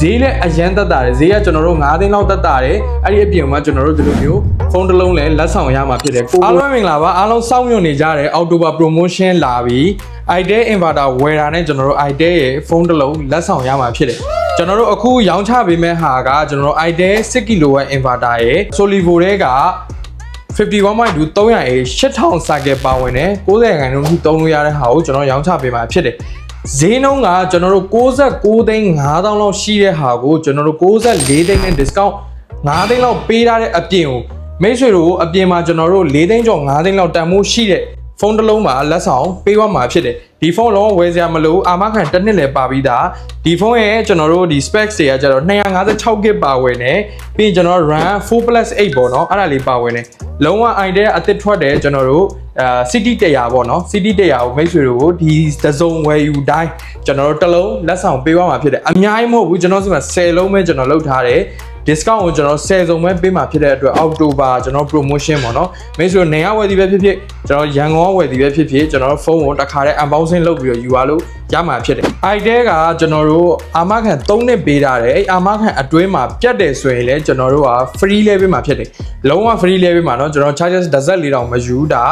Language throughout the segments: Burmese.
ဈေးလည်းအရန်တက်တာတယ်ဈေးကကျွန်တော်တို့9သိန်းလောက်တက်တာတယ်အဲ့ဒီအပြင်မှာကျွန်တော်တို့ဒီလိုမျိုးဖုန်းတစ်လုံးလည်းလက်ဆောင်ရမှာဖြစ်တယ်ကိုအားလုံးမင်္ဂလာပါအားလုံးစောင့်မျှော်နေကြတယ်အောက်တိုဘာ promotion လာပြီ idea inverter ဝယ်တာနဲ့ကျွန်တော်တို့ idea ရဲ့ဖုန်းတစ်လုံးလက်ဆောင်ရမှာဖြစ်တယ်ကျွန်တော်တို့အခုရောင်းချပေးမဲ့ဟာကကျွန်တော်တို့ idea 6 kW inverter ရဲ့ Solivo တွေက51.2 300A 8000 cycle ပါဝင်တယ်90ရာခိုင်နှုန်းထိသုံးလို့ရတဲ့ဟာကိုကျွန်တော်ရောင်းချပေးမှာဖြစ်တယ် ဈေးနှုန်းကကျွန်တော်တို့69သိန်း5000လောက်ရှိတဲ့ဟာကိုကျွန်တော်တို့64သိန်းနဲ့ discount 9သိန်းလောက်ပေးထားတဲ့အပြင်ကိုမိတ်ဆွေတို့အပြင်မှာကျွန်တော်တို့4သိန်းကျော်5သိန်းလောက်တန်ဖိုးရှိတဲ့ဖုန်းတစ်လုံးမှာလက်ဆောင်ပေးသွားမှာဖြစ်တယ်ဒီဖုန်းလုံးဝယ်စရာမလိုအာမခံတစ်နှစ်လည်းပါပြီးသားဒီဖုန်းရဲ့ကျွန်တော်တို့ဒီ specs တွေကကျတော့ 256GB ပါဝင်တယ်ပြီးရင်ကျွန်တော် RAM 4+8 ပေါ့နော်အဲ့ဒါလေးပါဝင်တယ်လုံးဝ idea အသစ်ထွက်တယ်ကျွန်တော်တို့ အာ city 100ပေါ့နော် city 100ကိုမိတ်ဆွေတို့ဒီတစ်စုံဝယ်ယူတိုင်းကျွန်တော်တို့တစ်လုံးလက်ဆောင်ပေးသွားမှာဖြစ်တယ်အများကြီးမဟုတ်ဘူးကျွန်တော်စီမှာ10လုံးပဲကျွန်တော်လုပ်ထားတယ် discount ကိုကျွန်တော်10စုံပဲပေးမှာဖြစ်တဲ့အတွက်အောက်တိုဘာကျွန်တော် promotion ပေါ့နော်မိတ်ဆွေတို့နေရဝယ်သည်ပဲဖြစ်ဖြစ်ကျွန်တော်ရန်ကုန်ကဝယ်သည်ပဲဖြစ်ဖြစ်ကျွန်တော်ဖုန်းကိုတစ်ခါတည်း unboxing လုပ်ပြီးတော့ယူရလို့ရမှာဖြစ်တယ် idea ကကျွန်တော်တို့အာမခံ3နှစ်ပေးထားတယ်အဲ့အာမခံအတွင်းမှာပြတ်တယ်ဆိုရင်လည်းကျွန်တော်တို့က free လဲပေးမှာဖြစ်တယ်လုံးဝ free လဲပေးမှာเนาะကျွန်တော် charges တစ်စက်လေးတောင်မယူတာ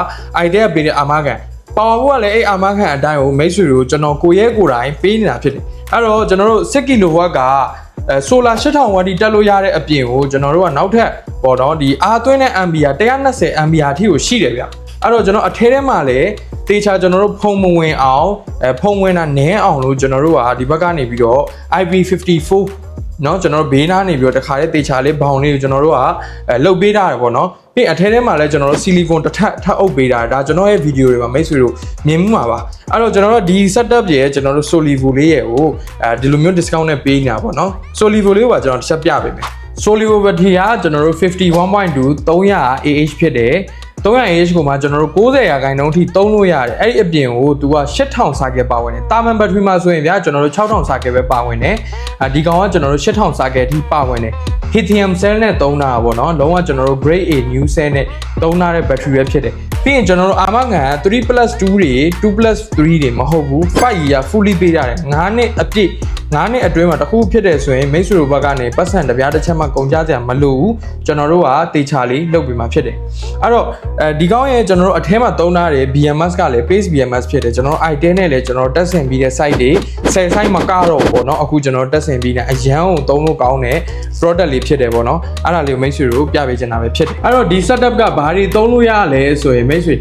idea ပေးတဲ့အာမခံပါဝါဘောကလည်းအဲ့အာမခံအတိုင်းကိုမိတ်ဆွေတို့ကျွန်တော်ကိုရဲကိုယ်တိုင်ပေးနေတာဖြစ်တယ်အဲ့တော့ကျွန်တော်တို့6 kW က အဲဆိုလာ8000ဝါတီတက်လို့ရတဲ့အပြင်ကိုကျွန်တော်တို့ကနောက်ထပ်ပေါ့နော်ဒီအားသွင်းတဲ့ ampere 120 ampere အထိကိုရှိတယ်ဗျအဲ့တော့ကျွန်တော်အထဲထဲမှာလည်းတေချာကျွန်တော်တို့ဖုံမဝင်အောင်အဲဖုံဝင်တာနည်းအောင်လို့ကျွန်တော်တို့ကဒီဘက်ကနေပြီးတော့ IP54 เนาะကျွန်တော်တို့ဘေးနားနေပြီးတော့တခါလေးတေချာလေးဘောင်လေးကိုကျွန်တော်တို့ကအဲလှုပ်ပေးထားတယ်ပေါ့နော်ပြီးအထဲထဲမှာလည်းကျွန်တော်တို့ဆီလီကွန်တစ်ထပ်ထပ်အုပ်ပေးတာဒါကျွန်တော်ရဲ့ဗီဒီယိုတွေမှာမိတ်ဆွေတို့မြင်မှုမှာပါအဲ့တော့ကျွန်တော်တို့ဒီ setup ရဲ့ကျွန်တော်တို့ Solivo လေးရဲ့ကိုအဲဒီလိုမျိုး discount နဲ့ပေးနေတာပေါ့နော် Solivo လေးကိုပါကျွန်တော်တစ်ချက်ပြပေးမယ် Solivo battery ကကျွန်တော်တို့51.2 300 AH ဖြစ်တယ် 300AH ကိုမှကျွန်တော်တို့90ရာခိုင်နှုန်းထိသုံးလို့ရတယ်အဲ့ဒီအပြင်ကိုသူက8000စာကယ်ပါဝင်တယ်တာမန်ဘက်ထရီမှာဆိုရင်ဗျာကျွန်တော်တို့6000စာကယ်ပဲပါဝင်တယ်အဲဒီကောင်ကကျွန်တော်တို့8000စာကယ်ထိပါဝင်တယ် lithium cell နဲ့သုံးတာပေါ့နော်လုံးဝကျွန်တော်တို့ grade A new cell နဲ့သုံးထားတဲ့ဘက်ထရီပဲဖြစ်တယ်ပြီးရင်ကျွန်တော်တို့အာမခံ 3+2 တွေ 2+3 တွေမဟုတ်ဘူး5 year fully ပေးထားတယ်9နှစ်အပြည့် 9နှစ်အတွင်းမှာတစ်ခုဖြစ်တယ်ဆိုရင်မိတ်ဆွေတို့ဘက်ကနေပတ်စံတစ်ပြားတစ်ချက်မှကုန်ကြစရာမလိုဘူးကျွန်တော်တို့ကတေချာလေးလုပ်ပြီးမှဖြစ်တယ်အဲ့တော့အဲဒီကောင်းရဲ့ကျွန်တော်တို့အထဲမှာသုံးထားတဲ့ BMS ကလည်း Pace BMS ဖြစ်တယ်ကျွန်တော်တို့ i10 နဲ့လည်းကျွန်တော်တက်ဆင်ပြီးတဲ့ site တွေ10 site မကတော့ဘူးပေါ့နော်အခုကျွန်တော်တက်ဆင်ပြီးတဲ့အရန်ကိုသုံးလို့ကောင်းတဲ့ product လေးဖြစ်တယ်ပေါ့နော်အဲ့ဒါလေးကိုမိတ်ဆွေတို့ပြပေးချင်တာပဲဖြစ်တယ်အဲ့တော့ဒီ setup ကဘာတွေသုံးလို့ရလဲဆိုရင်မိတ်ဆွေ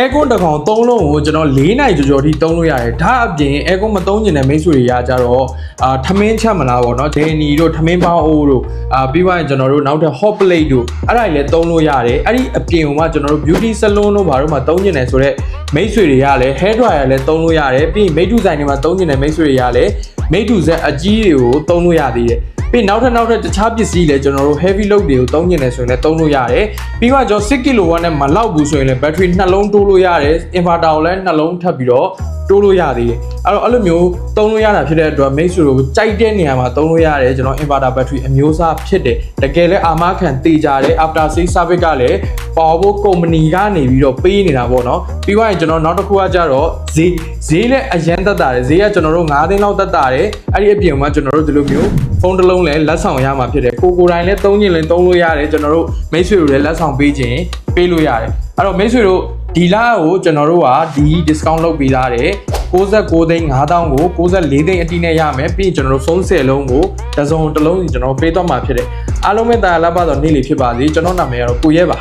aircon တစ်ကောင်သုံးလုံးကိုကျွန်တော်၄နိုင်ကြော်ကြော်ထိသုံးလို့ရတယ်ဒါအပြင် aircon မသုံးကျင်တဲ့မိတ်ဆွေတွေရကြတော့အာထမင်းချက်မလားပေါ့နော်ဒယ်နီတို့ထမင်းပေါင်းအိုးတို့အာပြီးသွားရင်ကျွန်တော်တို့နောက်ထပ် hot plate တို့အဲ့ဒါတွေလည်းသုံးလို့ရတယ်အဲ့ဒီအပြင်ကမှကျွန်တော်တို့ beauty salon တို့ဘာတို့မှသုံးကျင်တယ်ဆိုတော့မိတ်ဆွေတွေကလည်း hair dryer လည်းသုံးလို့ရတယ်ပြီးရင် made to design တွေမှာသုံးကျင်တဲ့မိတ်ဆွေတွေကလည်း made to set အကြီးတွေကိုသုံးလို့ရသေးတယ် ပြီးနောက်ထပ်နောက်ထပ်တခြားပစ္စည်းလည်းကျွန်တော်တို့ heavy load တွေကိုသုံးကျင်တယ်ဆိုရင်လည်းသုံးလို့ရတယ်ပြီးမှကျွန်တော်6 kW နဲ့မလောက်ဘူးဆိုရင်လည်း battery နှလုံးတိုးလို့ရတယ် inverter ကိုလည်းနှလုံးထပ်ပြီးတော့တိုးလို့ရသေးတယ်အဲ့တော့အဲ့လိုမျိုးသုံးလို့ရတာဖြစ်တဲ့အတွက် make sure ကိုကြိုက်တဲ့နေရာမှာသုံးလို့ရတယ်ကျွန်တော် inverter battery အမျိုးအစားဖြစ်တယ်တကယ်လည်းအာမခံတေးကြတယ် after sales service ကလည်း power company ကနေပြီးတော့ပေးနေတာပေါ့နော်ပြီးသွားရင်ကျွန်တော်နောက်တစ်ခုကကြတော့ဈေးဈေးလည်းအရန်တက်တာတယ်ဈေးကကျွန်တော်တို့9သိန်းလောက်တက်တာတယ်အဲ့ဒီအပြင်မှာကျွန်တော်တို့ဒီလိုမျိုး ဖုန်းတစ်လုံးလည်းလက်ဆောင်ရမှာဖြစ်တယ်ကိုကိုတိုင်းလည်းသုံးခြင်းလည်းသုံးလို့ရတယ်ကျွန်တော်တို့မိတ်ဆွေတို့လည်းလက်ဆောင်ပေးခြင်းပေးလို့ရတယ်အဲ့တော့မိတ်ဆွေတို့ဒီလကိုကျွန်တော်တို့ကဒီ discount လုပ်ပေးထားတယ်69သိန်း5000ကို64သိန်းအတိနဲ့ရမယ်ပြီးရင်ကျွန်တော်တို့ဖုန်း10လုံးကိုတစ်စုံတစ်လုံးစီကျွန်တော်ပေးတော့မှာဖြစ်တယ်အားလုံးပဲတာယာလပ်ပါတော့နေ့လီဖြစ်ပါစေကျွန်တော်နာမည်ကတော့ကိုရဲပါ